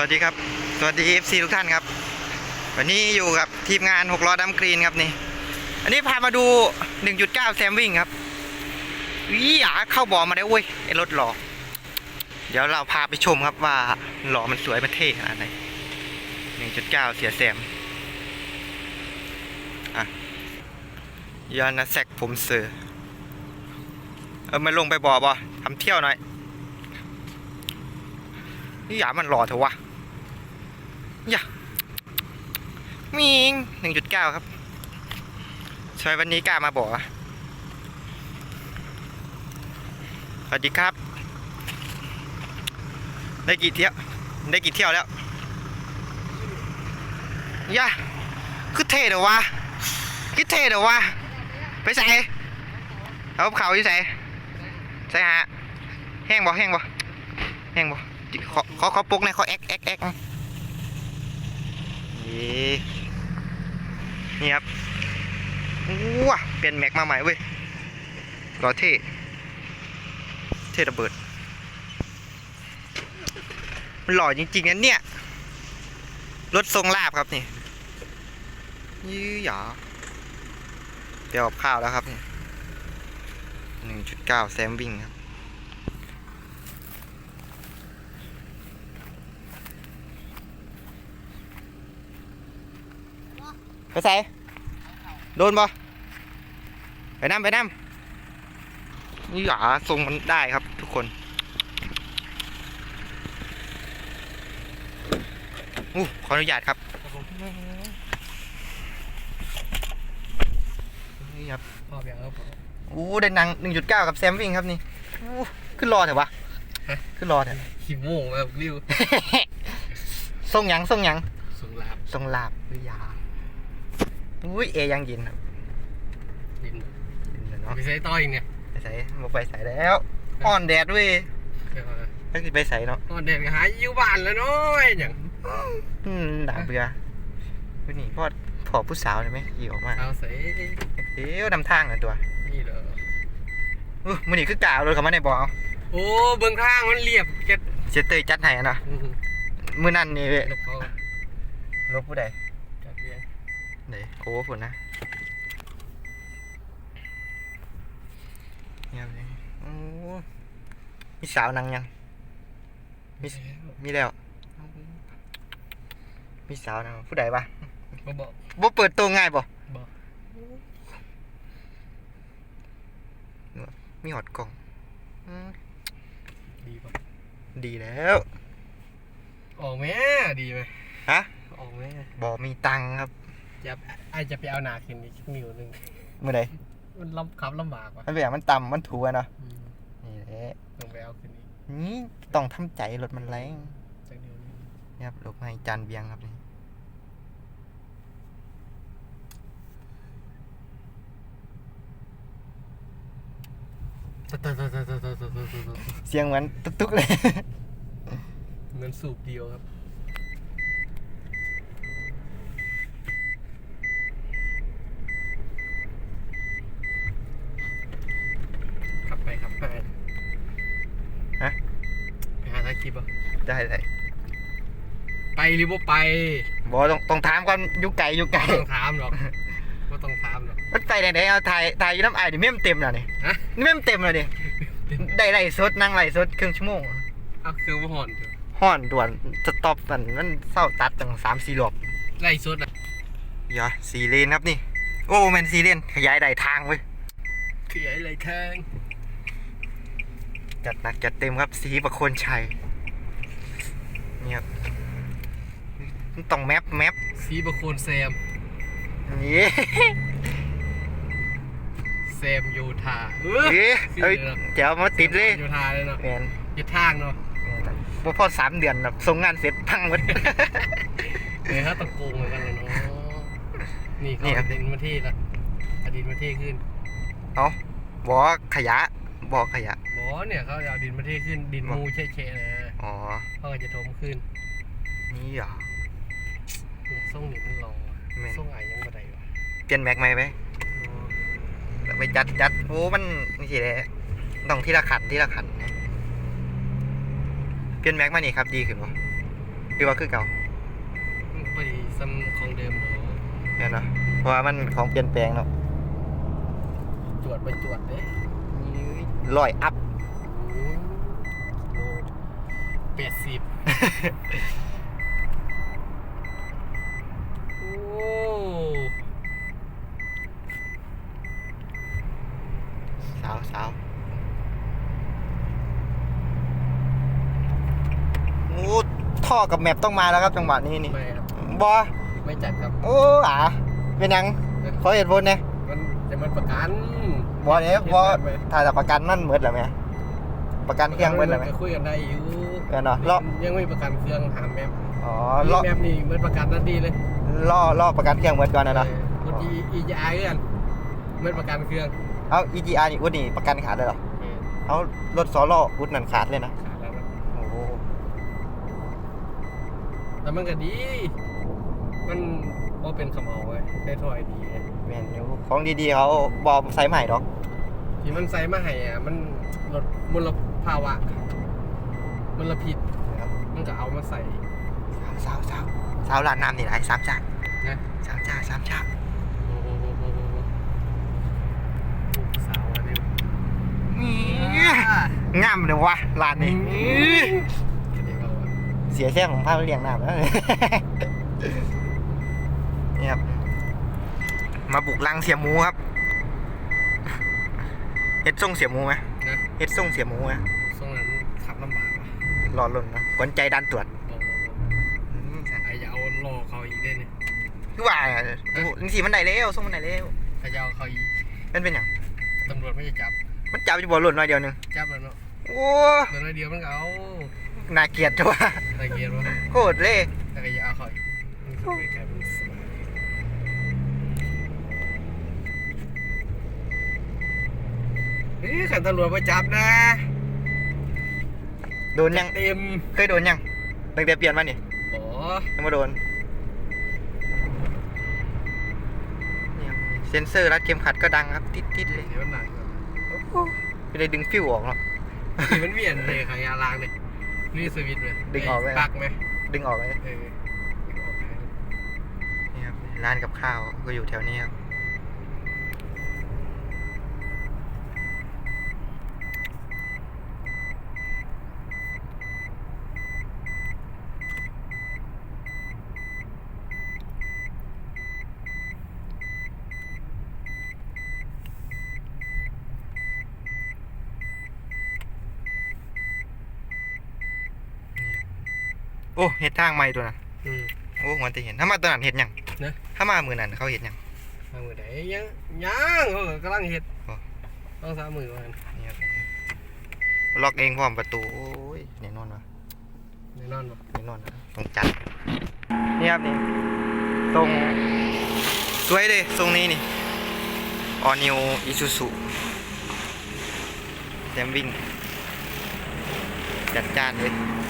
วัสดีครับ สวัสดี FC ทุกท่านครับ วันนี้อยู่กับทีมงาน6ล้อดัมกรีนครับนี่ อันนี้พามาดู 1.9 แซมวิ่งครับวิหยาเข้าบ่อมาได้เว้ยไอ้รถหล่อเดี๋ยวเราพาไปชมครับว่าหล่อมันสวยมันเท่ขนาดไหน 1.9 เสียแซมอะยานาแซกผมเสือเออมาลงไปบ่อบ่ทำเที่ยวหน่อยนี่หยามันหล่อเถอะวะ อย่ามิงหนึ่งจุดเก้าครับชอยวันนี้กล้ามาบอกอสวัสดีครับ ได้กี่เที่ยว ได้กี่เที่ยวแล้วย่าคือเท่เดี๋ยววะคือเท่เดี๋ยววะไปใส่เอาเขาที่ใส่ใส่ฮะแห้งบ่แห้งบ่แห้งบ่ขอขอขอปลุกหน่ขอแอกแอกแอก นี่ครับว้าเปลี่ยนแม็กมาใหม่เว้ยรอเท่เท่ระเบิด มันหล่อจริงๆนะเนี่ย รถทรงลาบครับนี่ยี่หยาเดี๋ยวกับข้าวแล้วครับนี่หนึ่งจุดเก้าแซมวิ่งครับ ไปใส่โดนบ่ไปน้ำไปน้ำนี่หยาทรงมันได้ครับทุกคนอู้ขออนุญาตครับนี่ครับพอเพียงครับผมอู้ได้หนัง1.9กับแซมวิ่งครับนี่อู้ขึ้นรอเถอะวะฮะขึ้นรอเถอะขี้โม่งแบบริ้วทรงหยังทรงหยังสูงลาบทรงลาบหรือยา อุ้ยเอยังยินครับดินยินเลยเนาะไปใส่ต้อยเนี่ยไปใส่มาไปใส่แล้วอ่อนแดดเว้ยเดี๋ยวก็คือไปใส่เนาะตอนเด็กหายอยู่บ้านแล้วน้อยอย่างอืมหนาเบื่อวันนี้พ่อพอผู้สาวเลยไหมขี่ออกมาเอาใส่เดี๋ยวนำทางหน่อยตัวนี่เหรออู้มันนี่คือกล่าวเลยเขามาในบ่อเอาโอ้เบื้องข้างมันเรียบแกเสียเตยจัดให้อะเนาะอืมมือนั่นนี่เว้ยแล้วเขาลบผู้ใดจัดเบียร์ ไหนโอ้ฝนนะเงียบเลยโอ้มีสาวนังยัง มีมีแล้ว มีสาวนังผู้ใดปะบ่บอกบ่เปิดตัวง่ายบ่บอกมีหอดกล่องอืมดีป่ะดีแล้วออกไหมดีไหมฮะออกไหมบ่มีตังค์ครับ จะไอจะไปเอาหนาขึ้นอีกนิ้วหนึงเมื่อใดมันลำขับลำบากว่ะมันเป็นอย่างมันต่ำมันถูอะเนาะอืมนี่แหละต้องไปเอาขึ้นอีกนี่ต้องทำใจรถมันแรงจากนิ้วหนึงนี่ครับลบให้จานเบียงครับนี่ตะตะตะตะตะตะตะตะตะเสียงเหมือนตุ๊กๆเลย เหมือนสูบเดียวครับ ขับไปขับไปฮะไปหาถ่ายคลิปอะได้ได้ไปหรือว่าไปบอต้องต้องถามก่อนอยุไก่ยุไก่ไม่ต้องถามหรอกไม่ต้องถามหรอกมันไปไหนๆเอาถ่ายถ่ายอยู่น้ำไอ้ดิเม่มเต็มแล้วนี่ฮะเม่มเต็มเลยดิได้ไล่สดนั่งไล่สดครึ่งชั่วโมงเอาคือว่าห่อนเถอะห่อนด่วนสต็อปมันมันเศร้าตัดตั้งสามสี่รอบไล่สดอะอย่าสี่เลนครับนี่ โอ้แมนสี่เลนขยายได้ทางเว้ยขยายไหลแข้ง จัดหนักจัดเต็มครับ สีประโคนชัยนี่ครับต้องแมปแมปสีประโคนแซมนี่แซมโยธาเออเอ้ยเอ้ยเดี๋ยวมาติดเลยโยธาเลยเนาะแมนยึดทางเนาะพอพอสามเดือนแบบส่งงานเสร็จพังหมดเนี่ยถ้าตะโกงเหมือนกันเลยเนาะนี่นี่เขาครับดินมาที่ละอดีตมาที่ขึ้น เอาบอกว่าขยะบอกขยะ บอเนี่ยเขาเอาดินมาที่ขึ้นดินบอกมูเฉะๆเลยอ๋อ เขาก็จะถมขึ้นนี่เหรอเนี่ยส่งนี่มันลองว่ะแม่น ส่งไอ้ยังบ่ได้วะเปลี่ยนแม็กใหม่ไหมอ๋อแล้วไปจัดจัดโอ้มันนี่สิเลยต้องทีละขันทีละขันเปลี่ยนแม็กมานี่ครับดีขึ้นวะคือว่าคือเก่าพอดีซ้ำของเดิมเนาะเนี่ยเนาะเพราะว่ามันของเปลี่ยนแปลงเนาะจวดไปจวดเด้ลอยอัพ โล แปดสิบโอ้สาวสาวโอ้ท่อกับแมปต้องมาแล้วครับจังหวะนี้นี่ไม่ครับ บอไม่จัดครับ โอ้อะเป็นหยังขอเหตุผลเนี่ยมันจะมันประกันบอเนี่ยบอถ่ายแต่ประกันนั่นเหมือนหรือไหมประกันเครื่องเหมือนหรือไหมก็คุยกันได้อยู่ เออเนาะล่อยังไม่ประกันเครื่องหาแมปอ๋อนี่ล่อแมปนี่เหมือนประกันนั่นดีเลยล่อล่อประกันเครื่องเหมือนกันนะเนาะรถอีอีจไอกันเหมือนประกันเครื่องเอา EGR นี่อุดนี่ประกันขาดเลยเหรอเออเอารถสอล่ออุดนั่นขาดเลยนะขาดแล้วนะโอ้โหแต่มันก็ดี มันก็เป็นขมเอาไว้ได้ถอยดีไงแมนอยู่ของดีๆเขาบอใส่ใหม่ดอกที่มันใส่มาให้อะมันลดมลภาวะ มลพิษมันก็เอามาใส่สาวสาวสาวร้านน้ำนี่ไหนสามชาตินะสามชาติสามชาติโอ้โหโอ้โหโอ้โหสาวอันนี้งามเลยวะร้านนี้เดี๋ยวเอาอะเสียแค่ของผ้าเลี้ยงน้ำแล้วนี่ครับมาบุกรังเสียหมูครับเฮ็ดส่งเสียหมูไหมนะเฮ็ดส่งเสียหมูไหม ช่วงนั้นขับลำบากว่ะ รอลุ่นนะกวนใจดันตรวจโอ้โหไอ้อยาเอารอเขาอีกได้เนี่ยคือว่านี่สิมันได้แล้วส่งมันได้แล้วไอ้อยาเอาเขาอีกมันเป็นอย่างตำรวจไม่จะจับ มันจับอยู่บ่หล่นหน่อยเดียวหนึงจับแล้วเนาะโอ้เดี๋ยวน้อยเดียวมันก็เอาน่าเกลียดจังวะตะเกียบวะโคตรเล่แต่ก็อย่าเอาเขาอีกมันก็ไม่กลายเป็นสมาธิเฮ้ยขันตำรวจมาจับนะ โดนยัง เต็มเคยโดนยังตั้งแต่เปลี่ยนมานี่โอ้ยังมาโดนนี่ครับเซนเซอร์รัดเข็มขัดก็ดังครับ ติดๆเลยเดี๋ยวมันหนักก่อนไม่ได้ดึงฟิวออกหรอกนี่มันเวียนเลยขายยาล้างเลยนี่สวิตช์ไหมดึงออกไหมปลักไหมดึงออกเลยเออดึงออกไหมนี่ครับร้านกับข้าวก็อยู่แถวนี้ครับ อ้เห็ดทางใหม่ตัวน่ะอืม โอ้หัวจะเห็นถ้ามาตัวนั้นเห็ดหยังนะ ถ้ามามือนั้นเขาเห็ดหยังทางมือไหนยังยังเขาก็กำลังเห็ดอ๋อ ต้องสามมือมันนี่ครับล็อกเองพร้อมประตูโอ้ยแน่นอนวะแน่นอนบ่แน่นอนนะต้องจัดนี่ครับนี่ตรงสวยเลยทรงนี้นี่ออนิวอิซูซุแซมวิ่งจัดจ้านเลยไอ้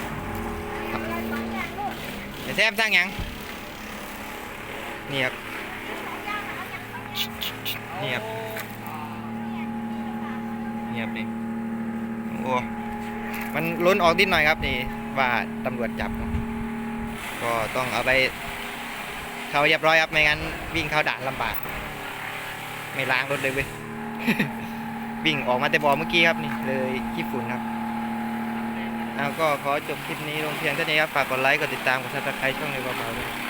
แซมสร้างยังนี่ครับนี่ครับเงียบดิโอ้มันล้นออกนิดหน่อยครับนี่ว่าตำรวจจับ ก็ต้องเอาไปเขาเรียบร้อยครับไม่งั้นวิ่งเข้าด่านลำบาก ไม่ล้างรถเลยเว้ยวิ่งออกมาแต่บอเมื่อกี้ครับนี่เลยขี้ฝุ่นครับ เอาก็ขอจบคลิปนี้ลงเพียงเท่านี้ครับ ฝากกดไลค์ กดติดตาม กดซับสไครต์ช่องในเบาๆด้วยบ๊ายบาย